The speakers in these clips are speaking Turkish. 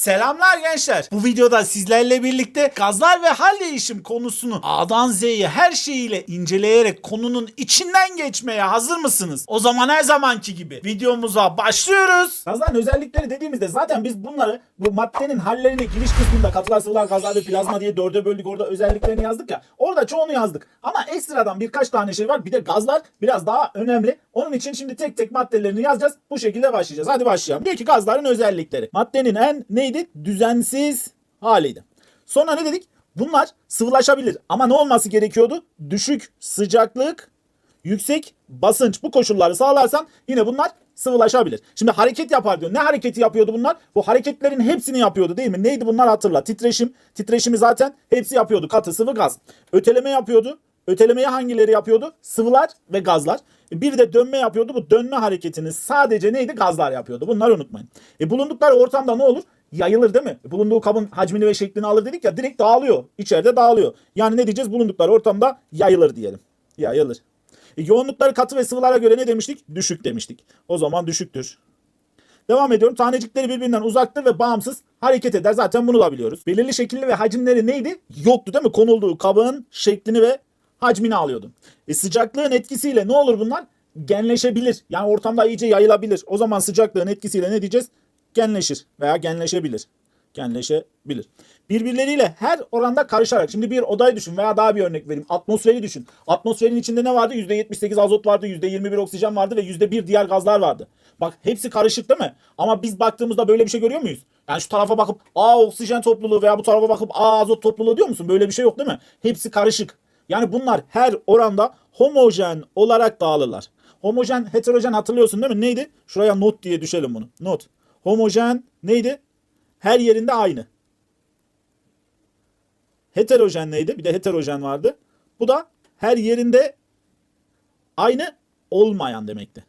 Selamlar gençler. Bu videoda sizlerle birlikte gazlar ve hal değişim konusunu A'dan Z'ye her şeyiyle inceleyerek konunun içinden geçmeye hazır mısınız? O zaman her zamanki gibi videomuza başlıyoruz. Gazların özellikleri dediğimizde zaten biz bunları bu maddenin hallerine giriş kısmında katılar, sıvılar, gazlar ve plazma diye dörde böldük. Orada özelliklerini yazdık ya. Orada çoğunu yazdık. Ama ekstradan birkaç tane şey var. Bir de gazlar biraz daha önemli. Onun için şimdi tek tek maddelerini yazacağız. Bu şekilde başlayacağız. Hadi başlayalım. Diyor ki gazların özellikleri. Maddenin en neydi? Düzensiz haliydi. Sonra ne dedik? Bunlar sıvılaşabilir. Ama ne olması gerekiyordu? Düşük sıcaklık, yüksek basınç. Bu koşulları sağlarsan yine bunlar sıvılaşabilir. Şimdi hareket yapar diyor. Ne hareketi yapıyordu bunlar? Bu hareketlerin hepsini yapıyordu değil mi? Neydi bunlar hatırla. Titreşim. Titreşimi zaten hepsi yapıyordu. Katı, sıvı, gaz. Öteleme yapıyordu. Ötelemeyi hangileri yapıyordu? Sıvılar ve gazlar. E, Bir de dönme yapıyordu. Bu dönme hareketini sadece neydi? Gazlar yapıyordu. Bunları unutmayın. E bulundukları ortamda ne olur? Yayılır değil mi? Bulunduğu kabın hacmini ve şeklini alır dedik ya direkt dağılıyor. İçeride dağılıyor. Yani ne diyeceğiz? Bulundukları ortamda yayılır diyelim. Yayılır. E, yoğunlukları katı ve sıvılara göre ne demiştik? Düşük demiştik. O zaman düşüktür. Devam ediyorum. Tanecikleri birbirinden uzaktır ve bağımsız hareket eder. Zaten bunu da biliyoruz. Belirli şekilli ve hacimleri neydi? Yoktu değil mi? Konulduğu kabın şeklini ve hacmini alıyordu. E sıcaklığın etkisiyle ne olur bunlar? Genleşebilir. Yani ortamda iyice yayılabilir. O zaman sıcaklığın etkisiyle ne diyeceğiz? Genleşir veya genleşebilir. Genleşebilir. Birbirleriyle her oranda karışarak. Şimdi bir odayı düşün veya daha bir örnek vereyim. Atmosferi düşün. Atmosferin içinde ne vardı? %78 azot vardı, %21 oksijen vardı ve %1 diğer gazlar vardı. Bak hepsi karışık değil mi? Ama biz baktığımızda böyle bir şey görüyor muyuz? Yani şu tarafa bakıp aa oksijen topluluğu veya bu tarafa bakıp aa azot topluluğu diyor musun? Böyle bir şey yok değil mi? Hepsi karışık. Yani bunlar her oranda homojen olarak dağılırlar. Homojen, heterojen hatırlıyorsun değil mi? Neydi? Şuraya not diye düşelim bunu. Not. Homojen neydi? Her yerinde aynı. Heterojen neydi? Bir de heterojen vardı. Bu da her yerinde aynı olmayan demekti.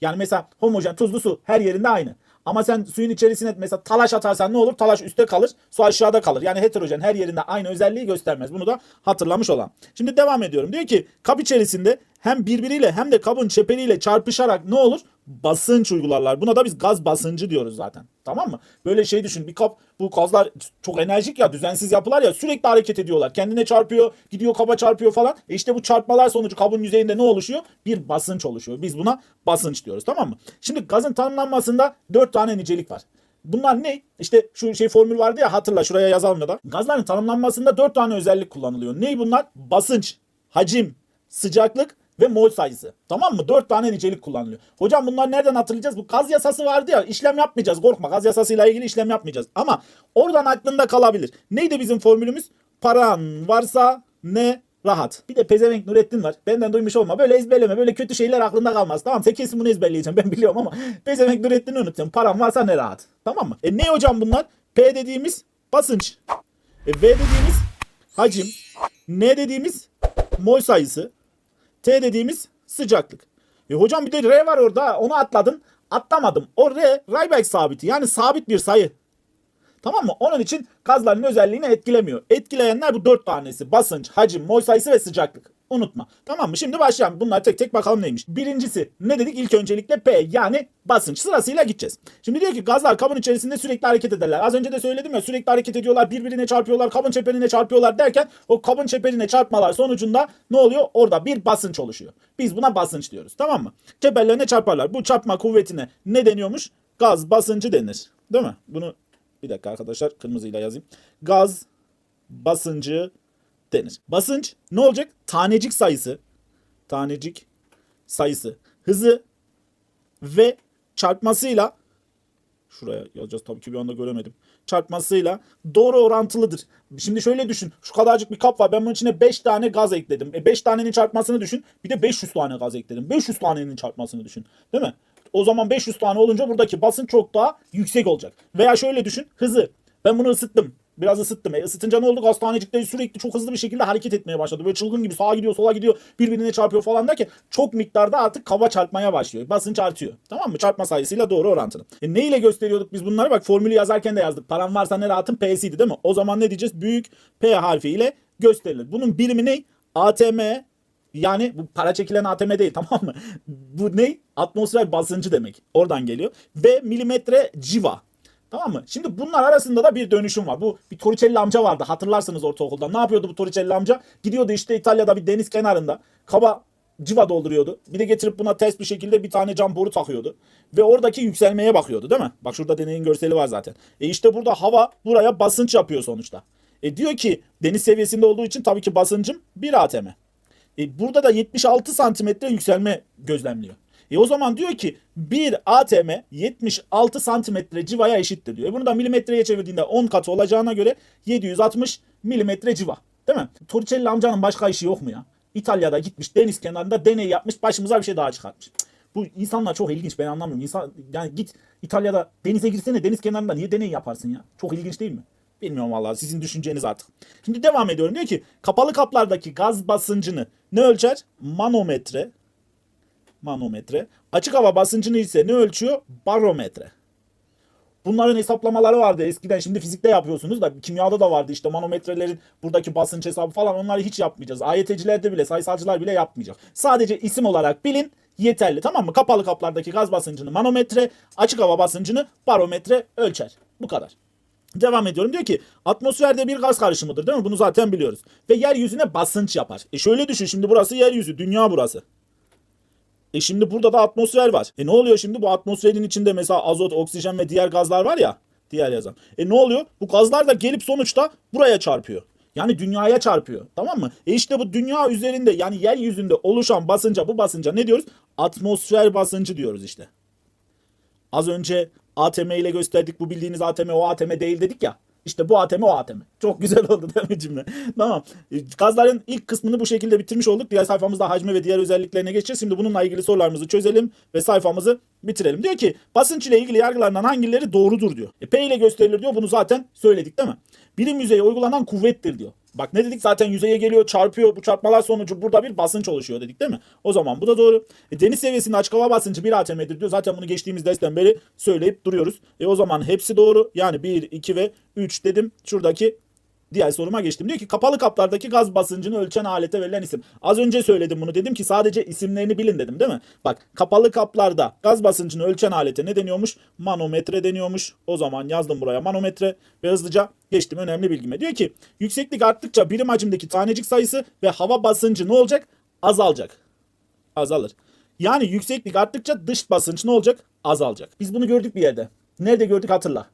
Yani mesela homojen tuzlu su her yerinde aynı. Ama sen suyun içerisine mesela talaş atarsan ne olur? Talaş üstte kalır, su aşağıda kalır. Yani heterojen her yerinde aynı özelliği göstermez. Bunu da hatırlamış olan. Şimdi devam ediyorum. Diyor ki kap içerisinde hem birbiriyle hem de kabın çeperiyle çarpışarak ne olur? Basınç uygularlar. Buna da biz gaz basıncı diyoruz zaten. Tamam mı? Böyle şey düşün. Bir kap bu gazlar çok enerjik ya düzensiz yapılar ya sürekli hareket ediyorlar. Kendine çarpıyor, gidiyor kaba çarpıyor falan. E işte bu çarpmalar sonucu kabın yüzeyinde ne oluşuyor? Bir basınç oluşuyor. Biz buna basınç diyoruz. Tamam mı? Şimdi gazın tanımlanmasında dört tane nicelik var. Bunlar ne? İşte şu şey formül vardı ya hatırla şuraya yazalım ya da. Gazların tanımlanmasında dört tane özellik kullanılıyor. Ney bunlar? Basınç, hacim, sıcaklık ve mol sayısı. Tamam mı? Dört tane nicelik kullanılıyor. Hocam bunlar nereden hatırlayacağız? Bu gaz yasası vardı ya işlem yapmayacağız. Korkma gaz yasasıyla ilgili işlem yapmayacağız. Ama oradan aklında kalabilir. Neydi bizim formülümüz? Paran varsa ne rahat. Bir de pezevenk Nurettin var. Benden duymuş olma. Böyle ezberleme. Böyle kötü şeyler aklında kalmaz. Tamam sen kesin bunu ezberleyeceğim. Ben biliyorum ama pezevenk Nurettin'i unutuyorum. Param varsa ne rahat. Tamam mı? E ne hocam bunlar? P dediğimiz basınç. E, V dediğimiz hacim. N dediğimiz mol sayısı. T dediğimiz sıcaklık. E hocam bir de R var orada. Onu atladın. Atlamadım. O R Rayberg sabiti. Yani sabit bir sayı. Tamam mı? Onun için gazların özelliğini etkilemiyor. Etkileyenler bu dört tanesi. Basınç, hacim, mol sayısı ve sıcaklık. Unutma. Tamam mı? Şimdi başlayalım. Bunlar tek tek bakalım neymiş. Birincisi ne dedik? İlk öncelikle P yani basınç. Sırasıyla gideceğiz. Şimdi diyor ki gazlar kabın içerisinde sürekli hareket ederler. Az önce de söyledim ya sürekli hareket ediyorlar. Birbirine çarpıyorlar. Kabın çeperine çarpıyorlar derken o kabın çeperine çarpmalar sonucunda ne oluyor? Orada bir basınç oluşuyor. Biz buna basınç diyoruz. Tamam mı? Çeperlerine çarparlar. Bu çarpma kuvvetine ne deniyormuş? Gaz basıncı denir. Değil mi? Bunu bir dakika arkadaşlar kırmızıyla yazayım. Gaz basıncı denir. Basınç ne olacak? Tanecik sayısı, tanecik sayısı, hızı ve çarpmasıyla şuraya yazacağız tabii ki bir anda göremedim. Çarpmasıyla doğru orantılıdır. Şimdi şöyle düşün. Şu kadarcık bir kap var. Ben bunun içine 5 tane gaz ekledim. E 5 tanenin çarpmasını düşün. Bir de 500 tane gaz ekledim. 500 tanenin çarpmasını düşün. Değil mi? O zaman 500 tane olunca buradaki basınç çok daha yüksek olacak. Veya şöyle düşün. Hızı. Ben bunu ısıttım. Biraz ısıttım. E ısıtınca ne oldu? Gaz tanecikleri sürekli çok hızlı bir şekilde hareket etmeye başladı. Böyle çılgın gibi sağa gidiyor sola gidiyor birbirine çarpıyor falan derken çok miktarda artık kaba çarpmaya başlıyor. Basınç artıyor. Tamam mı? Çarpma sayısıyla doğru orantılı. E ne ile gösteriyorduk biz bunları? Bak formülü yazarken de yazdık. Param varsa ne rahatın P'siydi değil mi? O zaman ne diyeceğiz? Büyük P harfi ile gösterilir. Bunun birimi ne? ATM yani bu para çekilen ATM değil tamam mı? Bu ne? Atmosfer basıncı demek. Oradan geliyor. Ve milimetre civa. Tamam mı? Şimdi bunlar arasında da bir dönüşüm var. Bu bir Torricelli amca vardı. Hatırlarsınız ortaokulda. Ne yapıyordu bu Torricelli amca? Gidiyordu işte İtalya'da bir deniz kenarında. Kaba civa dolduruyordu. Bir de getirip buna ters bir şekilde bir tane cam boru takıyordu. Ve oradaki yükselmeye bakıyordu değil mi? Bak şurada deneyin görseli var zaten. E işte burada hava buraya basınç yapıyor sonuçta. E diyor ki deniz seviyesinde olduğu için tabii ki basıncım 1 atm. E burada da 76 santimetre yükselme gözlemliyor. E o zaman diyor ki 1 atm 76 santimetre civaya eşittir diyor. E bunu da milimetreye çevirdiğinde 10 katı olacağına göre 760 milimetre civa. Değil mi? Torricelli amcanın başka işi yok mu ya? İtalya'da gitmiş deniz kenarında deney yapmış başımıza bir şey daha çıkartmış. Bu insanlar çok ilginç ben anlamıyorum. İnsan, yani git İtalya'da denize girsene deniz kenarında niye deney yaparsın ya? Çok ilginç değil mi? Bilmiyorum vallahi sizin düşünceniz artık. Şimdi devam ediyorum. Diyor ki kapalı kaplardaki gaz basıncını ne ölçer? Manometre. Manometre. Açık hava basıncını ise ne ölçüyor? Barometre. Bunların hesaplamaları vardı eskiden. Şimdi fizikte yapıyorsunuz da kimyada da vardı işte manometrelerin buradaki basınç hesabı falan onları hiç yapmayacağız. AYT'cilerde bile sayısalcılar bile yapmayacak. Sadece isim olarak bilin yeterli tamam mı? Kapalı kaplardaki gaz basıncını manometre, açık hava basıncını barometre ölçer. Bu kadar. Devam ediyorum. Diyor ki atmosferde bir gaz karışımıdır değil mi? Bunu zaten biliyoruz. Ve yeryüzüne basınç yapar. E şöyle düşün şimdi burası yeryüzü. Dünya burası. E şimdi burada da atmosfer var. E ne oluyor şimdi? Bu atmosferin içinde mesela azot, oksijen ve diğer gazlar var ya. Diğer yazan. E ne oluyor? Bu gazlar da gelip sonuçta buraya çarpıyor. Yani dünyaya çarpıyor. Tamam mı? E işte bu dünya üzerinde yani yeryüzünde oluşan basınca bu basınca ne diyoruz? Atmosfer basıncı diyoruz işte. Az önce ATM ile gösterdik bu bildiğiniz ATM o ATM değil dedik ya. İşte bu ATM o ATM. Çok güzel oldu değil mi cümle? tamam. E, Gazların ilk kısmını bu şekilde bitirmiş olduk. Diğer sayfamızda hacme ve diğer özelliklerine geçeceğiz. Şimdi bununla ilgili sorularımızı çözelim ve sayfamızı bitirelim. Diyor ki basınç ile ilgili yargılarından hangileri doğrudur diyor. E, P ile gösterilir diyor. Bunu zaten söyledik değil mi? Birim yüzeye uygulanan kuvvettir diyor. Bak ne dedik zaten yüzeye geliyor çarpıyor. Bu çarpmalar sonucu burada bir basınç oluşuyor dedik değil mi? O zaman bu da doğru. E, deniz seviyesinde açık hava basıncı 1 atm'dir diyor. Zaten bunu geçtiğimiz dersten beri söyleyip duruyoruz. E o zaman hepsi doğru. Yani 1, 2 ve 3 dedim. Şuradaki Diğer soruma geçtim. Diyor ki kapalı kaplardaki gaz basıncını ölçen alete verilen isim. Az önce söyledim bunu. Dedim ki sadece isimlerini bilin dedim değil mi? Bak kapalı kaplarda gaz basıncını ölçen alete ne deniyormuş? Manometre deniyormuş. O zaman yazdım buraya manometre ve hızlıca geçtim önemli bilgime. Diyor ki yükseklik arttıkça birim hacimdeki tanecik sayısı ve hava basıncı ne olacak? Azalacak. Azalır. Yani yükseklik arttıkça dış basınç ne olacak? Azalacak. Biz bunu gördük bir yerde. Nerede gördük hatırla.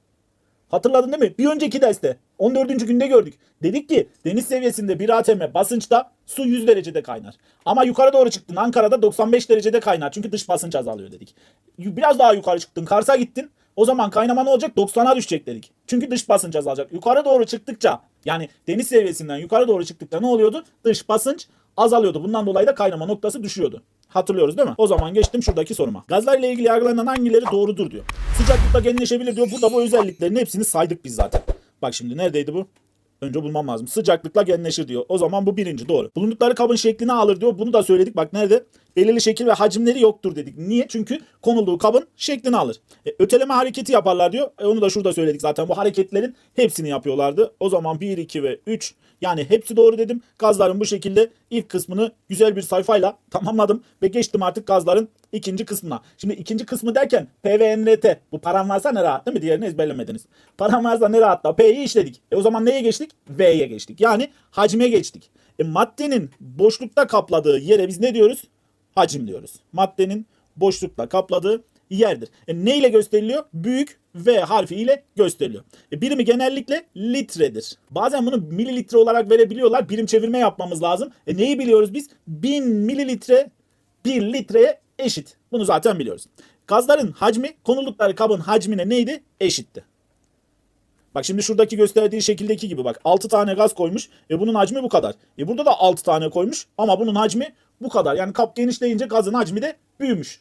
Hatırladın değil mi? Bir önceki derste 14. günde gördük. Dedik ki deniz seviyesinde 1 atm basınçta su 100 derecede kaynar. Ama yukarı doğru çıktın Ankara'da 95 derecede kaynar. Çünkü dış basınç azalıyor dedik. Biraz daha yukarı çıktın Kars'a gittin. O zaman kaynama ne olacak? 90'a düşecek dedik. Çünkü dış basınç azalacak. Yukarı doğru çıktıkça yani deniz seviyesinden yukarı doğru çıktıkça ne oluyordu? Dış basınç azalıyordu. Bundan dolayı da kaynama noktası düşüyordu. Hatırlıyoruz değil mi? O zaman geçtim şuradaki soruma. Gazlar ile ilgili yargılanan hangileri doğrudur diyor. Sıcaklıkla genleşebilir diyor. Burada bu özelliklerin hepsini saydık biz zaten. Bak şimdi neredeydi bu? Önce bulmam lazım. Sıcaklıkla genleşir diyor. O zaman bu birinci doğru. Bulundukları kabın şeklini alır diyor. Bunu da söyledik. Bak nerede? Belirli şekil ve hacimleri yoktur dedik. Niye? Çünkü konulduğu kabın şeklini alır. E, öteleme hareketi yaparlar diyor. E, onu da şurada söyledik zaten. Bu hareketlerin hepsini yapıyorlardı. O zaman 1, 2 ve 3 yani hepsi doğru dedim. Gazların bu şekilde ilk kısmını güzel bir sayfayla tamamladım ve geçtim artık gazların ikinci kısmına. Şimdi ikinci kısmı derken P ve NRT bu param varsa ne rahat değil mi? Diğerini ezberlemediniz. Param varsa ne rahatla P'yi işledik. E o zaman neye geçtik? V'ye geçtik. Yani hacme geçtik. E maddenin boşlukta kapladığı yere biz ne diyoruz? Hacim diyoruz. Maddenin boşlukta kapladığı yerdir. E ne ile gösteriliyor? Büyük V harfi ile gösteriliyor. E birimi genellikle litredir. Bazen bunu mililitre olarak verebiliyorlar. Birim çevirme yapmamız lazım. E neyi biliyoruz biz? 1000 mililitre 1 litreye eşit. Bunu zaten biliyoruz. Gazların hacmi konuldukları kabın hacmine neydi? Eşitti. Bak şimdi şuradaki gösterdiği şekildeki gibi bak 6 tane gaz koymuş. E bunun hacmi bu kadar. E burada da 6 tane koymuş ama bunun hacmi bu kadar. Yani kap genişleyince gazın hacmi de büyümüş.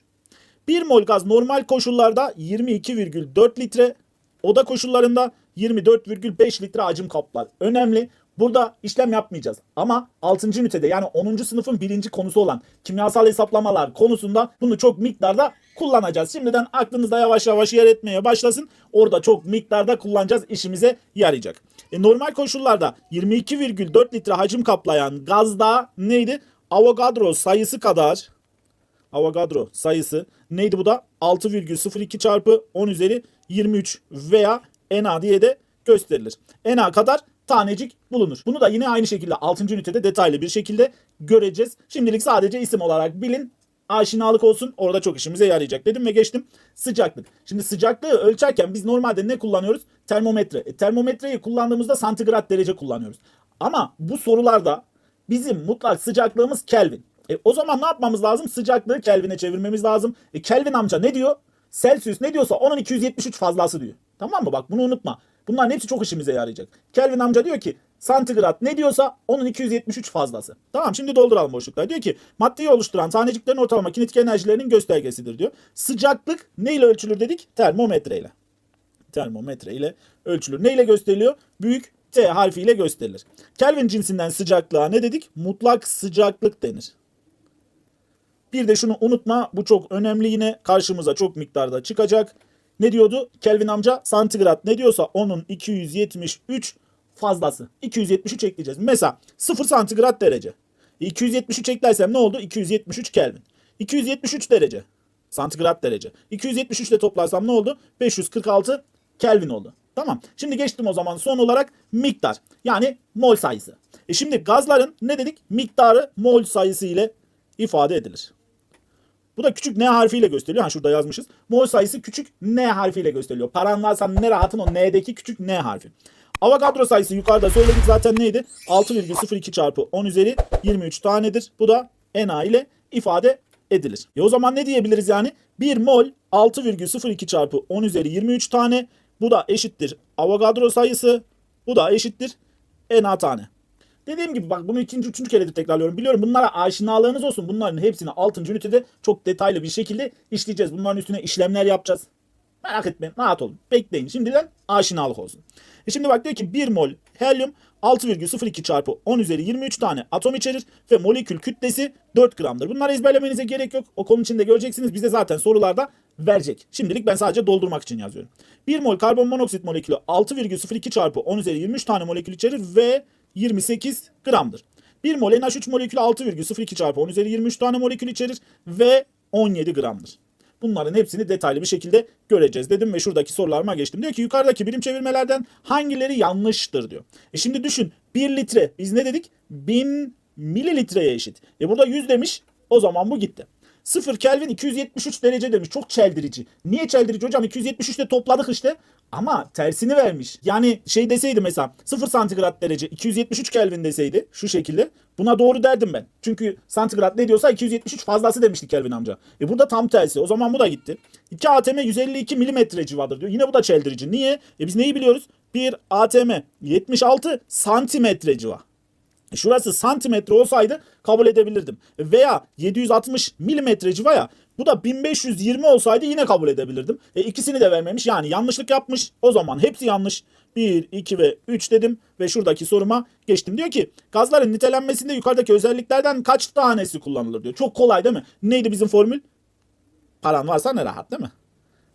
1 mol gaz normal koşullarda 22,4 litre, oda koşullarında 24,5 litre hacim kaplar. Önemli. Burada işlem yapmayacağız. Ama 6. ünitede yani 10. sınıfın birinci konusu olan kimyasal hesaplamalar konusunda bunu çok miktarda kullanacağız. Şimdiden aklınızda yavaş yavaş yer etmeye başlasın. Orada çok miktarda kullanacağız. işimize yarayacak. E, normal koşullarda 22,4 litre hacim kaplayan gazda neydi? Avogadro sayısı kadar Avogadro sayısı neydi bu da? 6,02 çarpı 10 üzeri 23 veya Na diye de gösterilir. Na kadar tanecik bulunur. Bunu da yine aynı şekilde 6. ünitede detaylı bir şekilde göreceğiz. Şimdilik sadece isim olarak bilin. Aşinalık olsun. Orada çok işimize yarayacak dedim ve geçtim. Sıcaklık. Şimdi sıcaklığı ölçerken biz normalde ne kullanıyoruz? Termometre. E, termometreyi kullandığımızda santigrat derece kullanıyoruz. Ama bu sorularda bizim mutlak sıcaklığımız Kelvin. E, o zaman ne yapmamız lazım? Sıcaklığı Kelvin'e çevirmemiz lazım. E, Kelvin amca ne diyor? Celsius ne diyorsa onun 273 fazlası diyor. Tamam mı? Bak bunu unutma. Bunların hepsi çok işimize yarayacak. Kelvin amca diyor ki santigrat ne diyorsa onun 273 fazlası. Tamam şimdi dolduralım boşlukları. Diyor ki maddeyi oluşturan taneciklerin ortalama kinetik enerjilerinin göstergesidir diyor. Sıcaklık neyle ölçülür dedik? Termometreyle. Termometre ile ölçülür. Neyle gösteriliyor? Büyük T harfiyle gösterilir. Kelvin cinsinden sıcaklığa ne dedik? Mutlak sıcaklık denir. Bir de şunu unutma bu çok önemli yine karşımıza çok miktarda çıkacak. Ne diyordu? Kelvin amca santigrat ne diyorsa onun 273 fazlası. 273 ekleyeceğiz. Mesela 0 santigrat derece. 273 eklersem ne oldu? 273 Kelvin. 273 derece. Santigrat derece. 273 ile toplarsam ne oldu? 546 Kelvin oldu. Tamam. Şimdi geçtim o zaman son olarak miktar. Yani mol sayısı. E şimdi gazların ne dedik? Miktarı mol sayısı ile ifade edilir. Bu da küçük n harfiyle gösteriliyor. Ha şurada yazmışız. Mol sayısı küçük n harfiyle gösteriliyor. Paran varsa ne rahatın o n'deki küçük n harfi. Avogadro sayısı yukarıda söyledik zaten neydi? 6,02 çarpı 10 üzeri 23 tanedir. Bu da Na ile ifade edilir. E o zaman ne diyebiliriz yani? 1 mol 6,02 çarpı 10 üzeri 23 tane. Bu da eşittir Avogadro sayısı. Bu da eşittir Na tane. Dediğim gibi bak bunu ikinci, üçüncü keredir tekrarlıyorum. Biliyorum bunlara aşinalığınız olsun. Bunların hepsini 6. ünitede çok detaylı bir şekilde işleyeceğiz. Bunların üstüne işlemler yapacağız. Merak etmeyin, rahat olun. Bekleyin. Şimdiden aşinalık olsun. E şimdi bak diyor ki 1 mol helyum 6,02 çarpı 10 üzeri 23 tane atom içerir ve molekül kütlesi 4 gramdır. Bunları ezberlemenize gerek yok. O konu içinde göreceksiniz. Bize zaten sorularda verecek. Şimdilik ben sadece doldurmak için yazıyorum. 1 mol karbon monoksit molekülü 6,02 çarpı 10 üzeri 23 tane molekül içerir ve 28 gramdır. 1 mol NH3 molekülü 6,02 çarpı 10 üzeri 23 tane molekül içerir ve 17 gramdır. Bunların hepsini detaylı bir şekilde göreceğiz dedim ve şuradaki sorularıma geçtim. Diyor ki yukarıdaki birim çevirmelerden hangileri yanlıştır diyor. E şimdi düşün 1 litre biz ne dedik? 1000 mililitreye eşit. E burada 100 demiş o zaman bu gitti. 0 Kelvin 273 derece demiş. Çok çeldirici. Niye çeldirici hocam? 273 ile topladık işte. Ama tersini vermiş. Yani şey deseydi mesela 0 santigrat derece 273 Kelvin deseydi şu şekilde. Buna doğru derdim ben. Çünkü santigrat ne diyorsa 273 fazlası demişti Kelvin amca. E burada tam tersi. O zaman bu da gitti. 2 ATM 152 milimetre civarıdır diyor. Yine bu da çeldirici. Niye? E biz neyi biliyoruz? 1 ATM 76 santimetre civa. Şurası santimetre olsaydı kabul edebilirdim. Veya 760 milimetre civaya bu da 1520 olsaydı yine kabul edebilirdim. E ikisini de vermemiş yani yanlışlık yapmış. O zaman hepsi yanlış. 1, 2 ve 3 dedim ve şuradaki soruma geçtim. Diyor ki gazların nitelenmesinde yukarıdaki özelliklerden kaç tanesi kullanılır diyor. Çok kolay değil mi? Neydi bizim formül? Paran varsa ne rahat değil mi?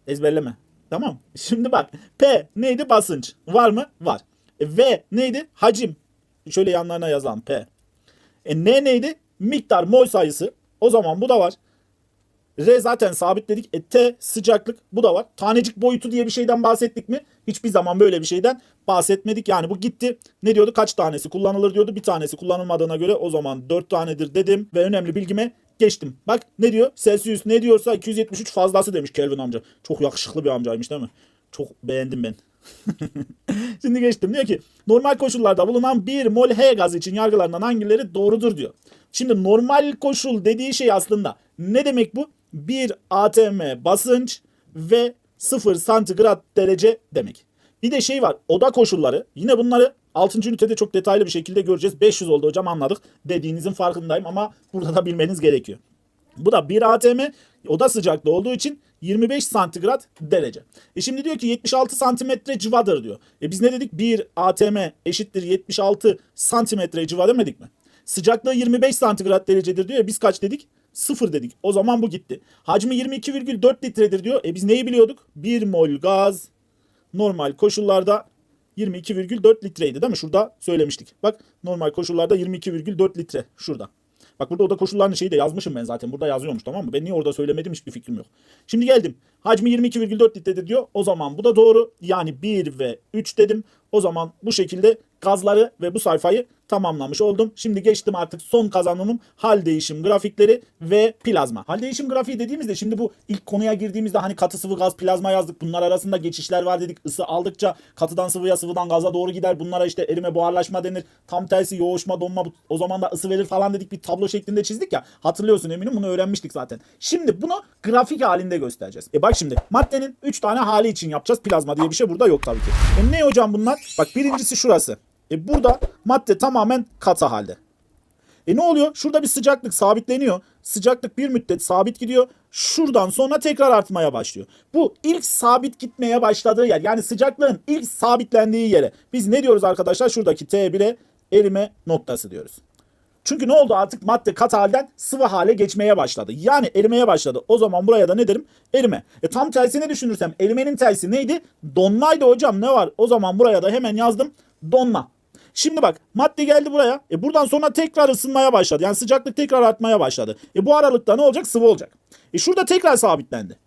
Ezberleme. Tamam. Şimdi bak P neydi basınç? Var mı? Var. E, v neydi? Hacim. Şöyle yanlarına yazalım P. E N neydi? Miktar mol sayısı. O zaman bu da var. R zaten sabitledik. E T sıcaklık bu da var. Tanecik boyutu diye bir şeyden bahsettik mi? Hiçbir zaman böyle bir şeyden bahsetmedik. Yani bu gitti. Ne diyordu? Kaç tanesi kullanılır diyordu. Bir tanesi kullanılmadığına göre o zaman 4 tanedir dedim ve önemli bilgime geçtim. Bak ne diyor? Celsius ne diyorsa 273 fazlası demiş Kelvin amca. Çok yakışıklı bir amcaymış değil mi? Çok beğendim ben. Şimdi geçtim. Diyor ki normal koşullarda bulunan 1 mol H gazı için yargılanan hangileri doğrudur diyor. Şimdi normal koşul dediği şey aslında ne demek bu? 1 atm basınç ve 0 santigrat derece demek. Bir de şey var oda koşulları. Yine bunları 6. ünitede çok detaylı bir şekilde göreceğiz. 500 oldu hocam anladık dediğinizin farkındayım ama burada da bilmeniz gerekiyor. Bu da 1 atm oda sıcaklığı olduğu için 25 santigrat derece. E şimdi diyor ki 76 santimetre civadır diyor. E biz ne dedik? 1 atm eşittir 76 santimetre civa demedik mi? Sıcaklığı 25 santigrat derecedir diyor. E biz kaç dedik? 0 dedik. O zaman bu gitti. Hacmi 22,4 litredir diyor. E biz neyi biliyorduk? 1 mol gaz normal koşullarda 22,4 litreydi değil mi? Şurada söylemiştik. Bak normal koşullarda 22,4 litre şurada. Bak burada oda koşullarının şeyi de yazmışım ben zaten. Burada yazıyormuş tamam mı? Ben niye orada söylemedim hiçbir fikrim yok. Şimdi geldim. Hacmi 22,4 litredir diyor. O zaman bu da doğru. Yani 1 ve 3 dedim. O zaman bu şekilde gazları ve bu sayfayı tamamlamış oldum. Şimdi geçtim artık son kazanımım hal değişim grafikleri ve plazma. Hal değişim grafiği dediğimizde şimdi bu ilk konuya girdiğimizde hani katı sıvı gaz plazma yazdık. Bunlar arasında geçişler var dedik. Isı aldıkça katıdan sıvıya sıvıdan gaza doğru gider. Bunlara işte erime buharlaşma denir. Tam tersi yoğuşma donma o zaman da ısı verir falan dedik bir tablo şeklinde çizdik ya. Hatırlıyorsun eminim bunu öğrenmiştik zaten. Şimdi bunu grafik halinde göstereceğiz. E bak şimdi maddenin 3 tane hali için yapacağız. Plazma diye bir şey burada yok tabii ki. E ne hocam bunlar? Bak birincisi şurası. E burada madde tamamen katı halde. E ne oluyor? Şurada bir sıcaklık sabitleniyor. Sıcaklık bir müddet sabit gidiyor. Şuradan sonra tekrar artmaya başlıyor. Bu ilk sabit gitmeye başladığı yer. Yani sıcaklığın ilk sabitlendiği yere. Biz ne diyoruz arkadaşlar? Şuradaki T1'e erime noktası diyoruz. Çünkü ne oldu artık madde kat halden sıvı hale geçmeye başladı. Yani erimeye başladı. O zaman buraya da ne derim? Erime. E tam tersini düşünürsem erimenin tersi neydi? Donmaydı hocam ne var? O zaman buraya da hemen yazdım. Donma. Şimdi bak madde geldi buraya. E buradan sonra tekrar ısınmaya başladı. Yani sıcaklık tekrar artmaya başladı. E bu aralıkta ne olacak? Sıvı olacak. E şurada tekrar sabitlendi.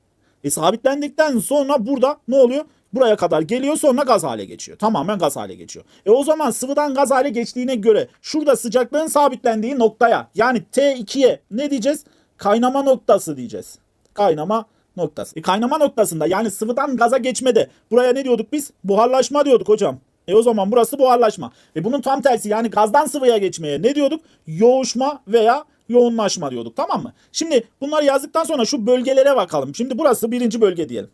E sabitlendikten sonra burada ne oluyor? Buraya kadar geliyor sonra gaz hale geçiyor. Tamamen gaz hale geçiyor. E o zaman sıvıdan gaz hale geçtiğine göre şurada sıcaklığın sabitlendiği noktaya yani T2'ye ne diyeceğiz? Kaynama noktası diyeceğiz. Kaynama noktası. E kaynama noktasında yani sıvıdan gaza geçmede buraya ne diyorduk biz? Buharlaşma diyorduk hocam. E o zaman burası buharlaşma. E bunun tam tersi yani gazdan sıvıya geçmeye ne diyorduk? Yoğuşma veya yoğunlaşma diyorduk tamam mı? Şimdi bunları yazdıktan sonra şu bölgelere bakalım. Şimdi burası birinci bölge diyelim.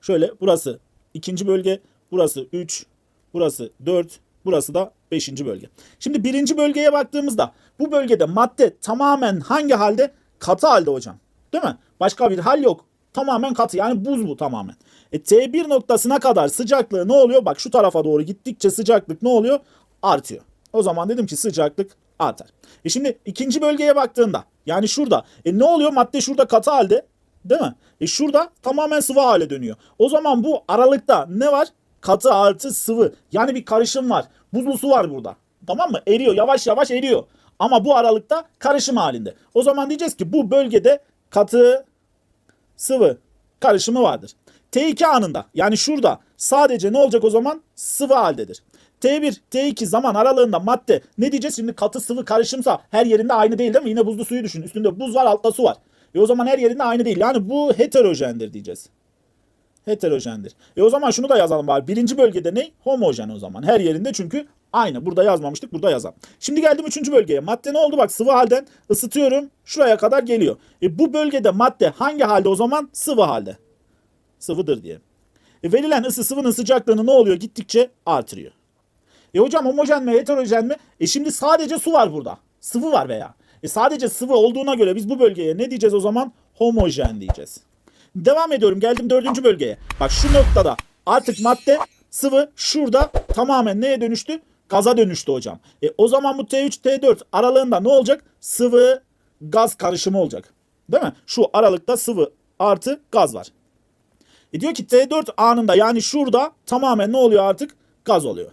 Şöyle burası ikinci bölge, burası 3, burası 4, burası da 5. bölge. Şimdi birinci bölgeye baktığımızda bu bölgede madde tamamen hangi halde? Katı halde hocam. Değil mi? Başka bir hal yok. Tamamen katı yani buz bu tamamen. E T1 noktasına kadar sıcaklığı ne oluyor? Bak şu tarafa doğru gittikçe sıcaklık ne oluyor? Artıyor. O zaman dedim ki sıcaklık artar. E şimdi ikinci bölgeye baktığında yani şurada e ne oluyor? Madde şurada katı halde değil mi? E şurada tamamen sıvı hale dönüyor. O zaman bu aralıkta ne var? Katı artı sıvı. Yani bir karışım var. Buzlu su var burada. Tamam mı? Eriyor. Yavaş yavaş eriyor. Ama bu aralıkta karışım halinde. O zaman diyeceğiz ki bu bölgede katı sıvı karışımı vardır. T2 anında yani şurada sadece ne olacak o zaman? Sıvı haldedir. T1, T2 zaman aralığında madde ne diyeceğiz şimdi katı sıvı karışımsa her yerinde aynı değil değil mi? Yine buzlu suyu düşün. Üstünde buz var altta su var. E o zaman her yerinde aynı değil. Yani bu heterojendir diyeceğiz. Heterojendir. E o zaman şunu da yazalım bari. Birinci bölgede ne? Homojen o zaman. Her yerinde çünkü aynı. Burada yazmamıştık. Burada yazalım. Şimdi geldim üçüncü bölgeye. Madde ne oldu? Bak sıvı halden ısıtıyorum. Şuraya kadar geliyor. E bu bölgede madde hangi halde o zaman? Sıvı halde. Sıvıdır diye. E verilen ısı sıvının sıcaklığını ne oluyor? Gittikçe artırıyor. E hocam homojen mi heterojen mi? E şimdi sadece su var burada. Sıvı var veya. E sadece sıvı olduğuna göre biz bu bölgeye ne diyeceğiz o zaman? Homojen diyeceğiz. Devam ediyorum. Geldim dördüncü bölgeye. Bak şu noktada artık madde sıvı şurada tamamen neye dönüştü? Gaza dönüştü hocam. E o zaman bu T3 T4 aralığında ne olacak? Sıvı gaz karışımı olacak. Değil mi? Şu aralıkta sıvı artı gaz var. E diyor ki T4 anında yani şurada tamamen ne oluyor artık? Gaz oluyor.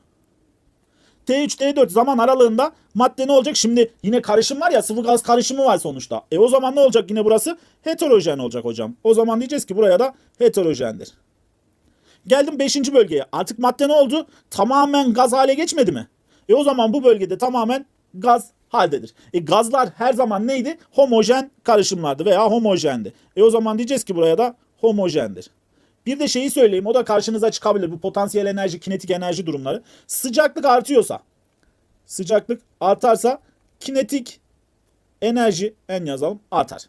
T3 T4 zaman aralığında madde ne olacak? Şimdi yine karışım var ya sıvı gaz karışımı var sonuçta. E o zaman ne olacak yine burası? Heterojen olacak hocam. O zaman diyeceğiz ki buraya da heterojendir. Geldim 5. bölgeye. Artık madde ne oldu? Tamamen gaz hale geçmedi mi? E o zaman bu bölgede tamamen gaz haldedir. E gazlar her zaman neydi? Homojen karışımlardı veya homojendi. E o zaman diyeceğiz ki buraya da homojendir. Bir de şeyi söyleyeyim o da karşınıza çıkabilir. Bu potansiyel enerji, kinetik enerji durumları. Sıcaklık artıyorsa, sıcaklık artarsa kinetik enerji en yazalım artar.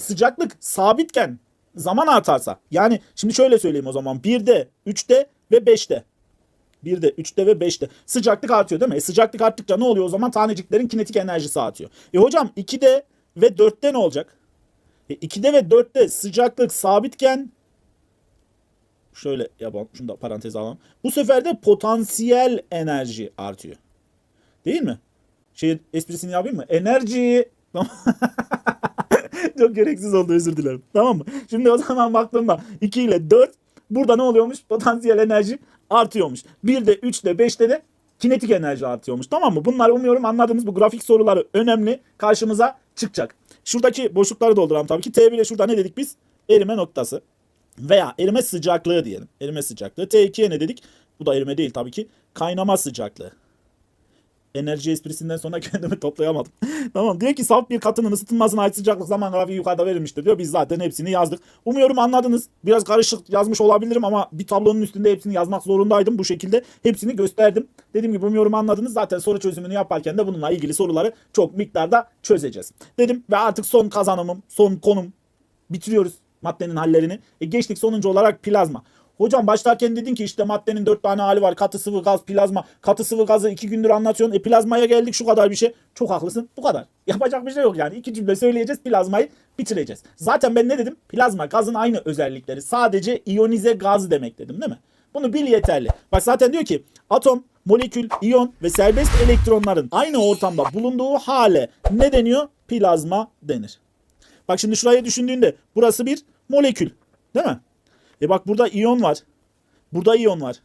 Sıcaklık sabitken zaman artarsa yani şimdi şöyle söyleyeyim o zaman 1'de, 3'te ve 5'te. 1'de, 3'te ve 5'te. Sıcaklık artıyor değil mi? E sıcaklık arttıkça ne oluyor o zaman? Taneciklerin kinetik enerjisi artıyor. E hocam 2'de ve 4'te ne olacak? E 2'de ve 4'te sıcaklık sabitken şöyle yapalım. Şunu da parantez alalım. Bu sefer de potansiyel enerji artıyor. Değil mi? Şey esprisini yapayım mı? Enerji. Çok gereksiz oldu özür dilerim. Tamam mı? Şimdi o zaman baktığımda 2 ile 4 burada ne oluyormuş? Potansiyel enerji artıyormuş. 1'de 3'te 5'te de kinetik enerji artıyormuş. Tamam mı? Bunlar umuyorum anladığınız bu grafik soruları önemli. Karşımıza çıkacak. Şuradaki boşlukları dolduralım tabii ki. T1'e şurada ne dedik biz? Erime noktası. Veya erime sıcaklığı diyelim. Erime sıcaklığı. T2'ye ne dedik? Bu da erime değil tabii ki. Kaynama sıcaklığı. Enerji esprisinden sonra kendimi toplayamadım. tamam diyor ki saf bir katının ısıtılmasına ait sıcaklık zaman grafiği yukarıda verilmiştir diyor. Biz zaten hepsini yazdık. Umuyorum anladınız. Biraz karışık yazmış olabilirim ama bir tablonun üstünde hepsini yazmak zorundaydım. Bu şekilde hepsini gösterdim. Dediğim gibi umuyorum anladınız. Zaten soru çözümünü yaparken de bununla ilgili soruları çok miktarda çözeceğiz. Dedim ve artık son kazanımım, son konum bitiriyoruz maddenin hallerini. E geçtik sonuncu olarak plazma. Hocam başlarken dedin ki işte maddenin dört tane hali var. Katı sıvı gaz, plazma. Katı sıvı gazı iki gündür anlatıyorsun. E plazmaya geldik şu kadar bir şey. Çok haklısın. Bu kadar. Yapacak bir şey yok yani. İki cümle söyleyeceğiz plazmayı bitireceğiz. Zaten ben ne dedim? Plazma gazın aynı özellikleri. Sadece iyonize gaz demek dedim değil mi? Bunu bil yeterli. Bak zaten diyor ki atom, molekül, iyon ve serbest elektronların aynı ortamda bulunduğu hale ne deniyor? Plazma denir. Bak şimdi şuraya düşündüğünde burası bir molekül. Değil mi? E bak burada iyon var. Burada iyon var.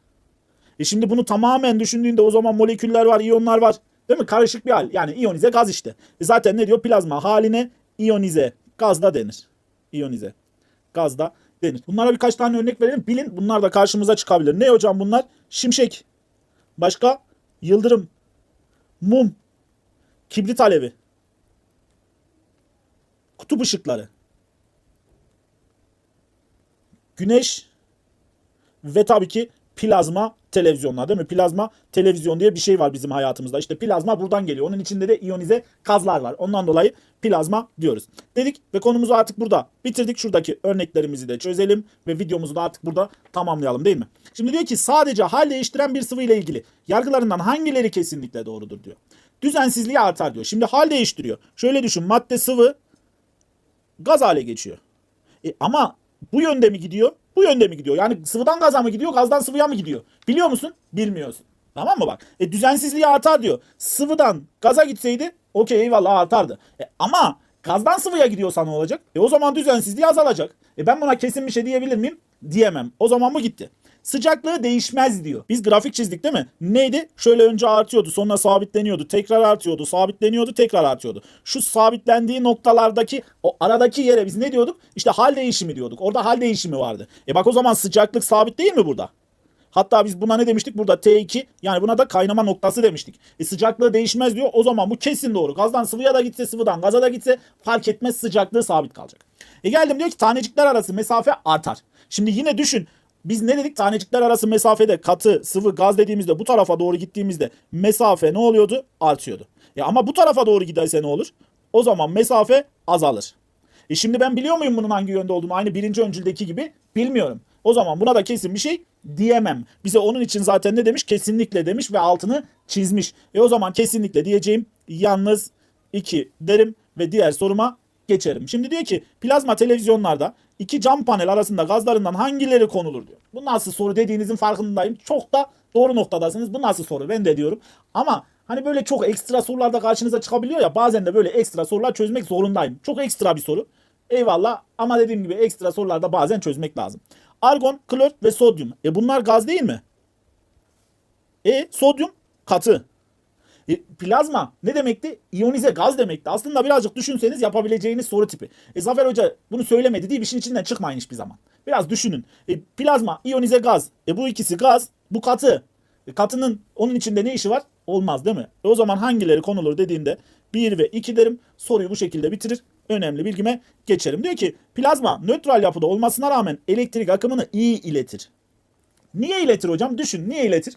E şimdi bunu tamamen düşündüğünde o zaman moleküller var, iyonlar var. Değil mi? Karışık bir hal. Yani iyonize gaz işte. E zaten ne diyor? Plazma haline iyonize gazda denir. İyonize gazda denir. Bunlara birkaç tane örnek verelim. Bilin bunlar da karşımıza çıkabilir. Ne hocam bunlar? Şimşek. Başka? Yıldırım. Mum. Kibrit alevi. Kutup ışıkları. Güneş ve tabii ki plazma televizyonlar değil mi? Plazma televizyon diye bir şey var bizim hayatımızda. İşte plazma buradan geliyor. Onun içinde de iyonize gazlar var. Ondan dolayı plazma diyoruz. Dedik ve konumuzu artık burada bitirdik. Şuradaki örneklerimizi de çözelim ve videomuzu da artık burada tamamlayalım değil mi? Şimdi diyor ki sadece hal değiştiren bir sıvı ile ilgili yargılarından hangileri kesinlikle doğrudur diyor. Düzensizliği artar diyor. Şimdi hal değiştiriyor. Şöyle düşün madde sıvı gaz hale geçiyor. E, ama bu yönde mi gidiyor? Bu yönde mi gidiyor? Yani sıvıdan gaza mı gidiyor? Gazdan sıvıya mı gidiyor? Biliyor musun? Bilmiyorsun. Tamam mı bak? E, düzensizliği artar diyor. Sıvıdan gaza gitseydi okey eyvallah artardı. E, ama gazdan sıvıya gidiyorsa ne olacak? E o zaman düzensizliği azalacak. E ben buna kesin bir şey diyebilir miyim? Diyemem. O zaman bu gitti. Sıcaklığı değişmez diyor. Biz grafik çizdik değil mi? Neydi? Şöyle önce artıyordu, sonra sabitleniyordu, tekrar artıyordu, sabitleniyordu, tekrar artıyordu. Şu sabitlendiği noktalardaki o aradaki yere biz ne diyorduk? İşte hal değişimi diyorduk. Orada hal değişimi vardı. E bak o zaman sıcaklık sabit değil mi burada? Hatta biz buna ne demiştik? Burada T2 yani buna da kaynama noktası demiştik. E sıcaklığı değişmez diyor. O zaman bu kesin doğru. Gazdan sıvıya da gitse sıvıdan gaza da gitse fark etmez sıcaklığı sabit kalacak. E geldim diyor ki tanecikler arası mesafe artar. Şimdi yine düşün. Biz ne dedik? Tanecikler arası mesafede katı, sıvı, gaz dediğimizde bu tarafa doğru gittiğimizde mesafe ne oluyordu? Artıyordu. E ama bu tarafa doğru giderse ne olur? O zaman mesafe azalır. E şimdi ben biliyor muyum bunun hangi yönde olduğunu? Aynı birinci öncüldeki gibi bilmiyorum. O zaman buna da kesin bir şey diyemem. Bize onun için zaten ne demiş? Kesinlikle demiş ve altını çizmiş. E o zaman kesinlikle diyeceğim yalnız 2 derim ve diğer soruma geçerim. Şimdi diyor ki plazma televizyonlarda iki cam panel arasında gazlarından hangileri konulur diyor. Bu nasıl soru dediğinizin farkındayım. Çok da doğru noktadasınız. Bu nasıl soru ben de diyorum. Ama hani böyle çok ekstra sorularda karşınıza çıkabiliyor ya bazen de böyle ekstra sorular çözmek zorundayım. Çok ekstra bir soru. Eyvallah ama dediğim gibi ekstra sorularda bazen çözmek lazım. Argon, klor ve sodyum. E bunlar gaz değil mi? E sodyum katı. E, plazma ne demekti? İyonize gaz demekti. Aslında birazcık düşünseniz yapabileceğiniz soru tipi. E Zafer Hoca bunu söylemedi diye işin içinden çıkmayın hiçbir zaman. Biraz düşünün. E, plazma, iyonize gaz. E bu ikisi gaz, bu katı. E, katının onun içinde ne işi var? Olmaz değil mi? E, o zaman hangileri konulur dediğimde 1 ve 2 derim. Soruyu bu şekilde bitirir. Önemli bilgime geçerim. Diyor ki plazma nötral yapıda olmasına rağmen elektrik akımını iyi iletir. Niye iletir hocam? Düşün niye iletir?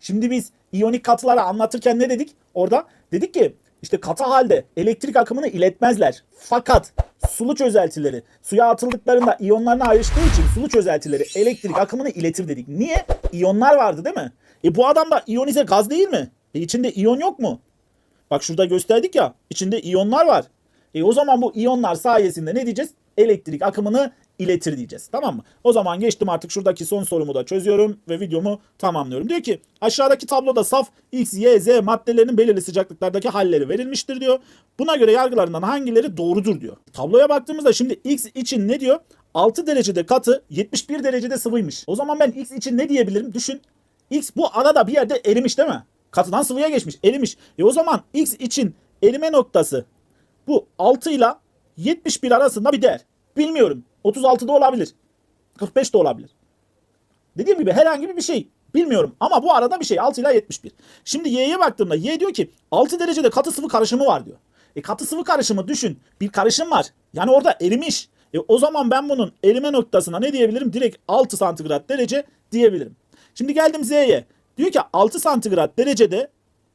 Şimdi biz iyonik katıları anlatırken ne dedik? Orada dedik ki işte katı halde elektrik akımını iletmezler. Fakat sulu çözeltileri suya atıldıklarında iyonlarına ayrıştığı için sulu çözeltileri elektrik akımını iletir dedik. Niye? İyonlar vardı değil mi? E bu adam da iyonize gaz değil mi? E içinde iyon yok mu? Bak şurada gösterdik ya içinde iyonlar var. E o zaman bu iyonlar sayesinde ne diyeceğiz? Elektrik akımını iletir diyeceğiz. Tamam mı? O zaman geçtim artık şuradaki son sorumu da çözüyorum ve videomu tamamlıyorum. Diyor ki aşağıdaki tabloda saf X, Y, Z maddelerinin belirli sıcaklıklardaki halleri verilmiştir diyor. Buna göre yargılarından hangileri doğrudur diyor. Tabloya baktığımızda şimdi X için ne diyor? 6 derecede katı 71 derecede sıvıymış. O zaman ben X için ne diyebilirim? Düşün. X bu arada bir yerde erimiş değil mi? Katıdan sıvıya geçmiş. Erimiş. E o zaman X için erime noktası bu 6 ile 71 arasında bir değer. Bilmiyorum. 36 da olabilir. 45 de olabilir. Dediğim gibi herhangi bir şey. Bilmiyorum ama bu arada bir şey 6 ile 71. Şimdi Y'ye baktığımda Y diyor ki 6 derecede katı sıvı karışımı var diyor. E katı sıvı karışımı düşün. Bir karışım var. Yani orada erimiş. E o zaman ben bunun erime noktasına ne diyebilirim? Direkt 6 santigrat derece diyebilirim. Şimdi geldim Z'ye. Diyor ki 6 santigrat derecede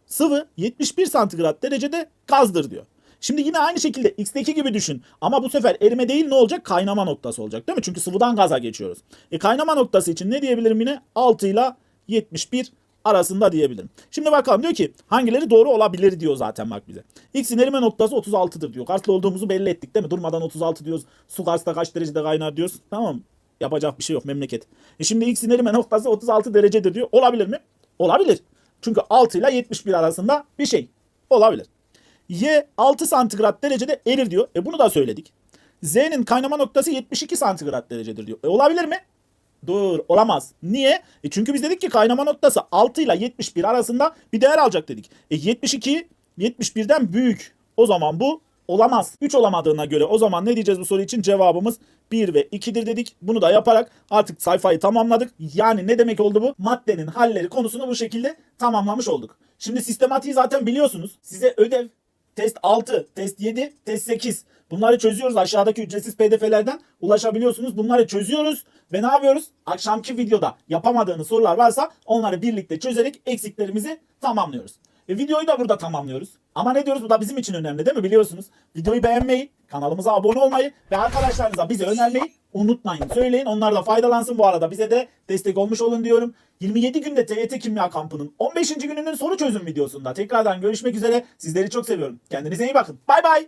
sıvı 71 santigrat derecede gazdır diyor. Şimdi yine aynı şekilde X'teki gibi düşün. Ama bu sefer erime değil ne olacak? Kaynama noktası olacak değil mi? Çünkü sıvıdan gaza geçiyoruz. E kaynama noktası için ne diyebilirim yine? 6 ile 71 arasında diyebilirim. Şimdi bakalım diyor ki hangileri doğru olabilir diyor zaten bak bize. X'in erime noktası 36'dır diyor. Karslı olduğumuzu belli ettik değil mi? Durmadan 36 diyoruz. Su Kars'ta kaç derecede kaynar diyoruz. Tamam? Yapacak bir şey yok memleket. E şimdi X'in erime noktası 36 derecedir diyor. Olabilir mi? Olabilir. Çünkü 6 ile 71 arasında bir şey. Olabilir. Y 6 santigrat derecede erir diyor. E bunu da söyledik. Z'nin kaynama noktası 72 santigrat derecedir diyor. E olabilir mi? Dur olamaz. Niye? E çünkü biz dedik ki kaynama noktası 6 ile 71 arasında bir değer alacak dedik. E 72 71'den büyük. O zaman bu olamaz. 3 olamadığına göre o zaman ne diyeceğiz bu soru için? Cevabımız 1 ve 2'dir dedik. Bunu da yaparak artık sayfayı tamamladık. Yani ne demek oldu bu? Maddenin halleri konusunu bu şekilde tamamlamış olduk. Şimdi sistematiği zaten biliyorsunuz. Size ödev Test 6, test 7, test 8. Bunları çözüyoruz. Aşağıdaki ücretsiz pdf'lerden ulaşabiliyorsunuz. Bunları çözüyoruz ve ne yapıyoruz? Akşamki videoda yapamadığınız sorular varsa onları birlikte çözerek eksiklerimizi tamamlıyoruz. E, videoyu da burada tamamlıyoruz. Ama ne diyoruz? Bu da bizim için önemli değil mi? Biliyorsunuz. Videoyu beğenmeyi, kanalımıza abone olmayı ve arkadaşlarınıza bizi önermeyi unutmayın. Söyleyin onlar da faydalansın bu arada. Bize de destek olmuş olun diyorum. 27 günde TYT Kimya Kampı'nın 15. gününün soru çözüm videosunda tekrardan görüşmek üzere. Sizleri çok seviyorum. Kendinize iyi bakın. Bay bay.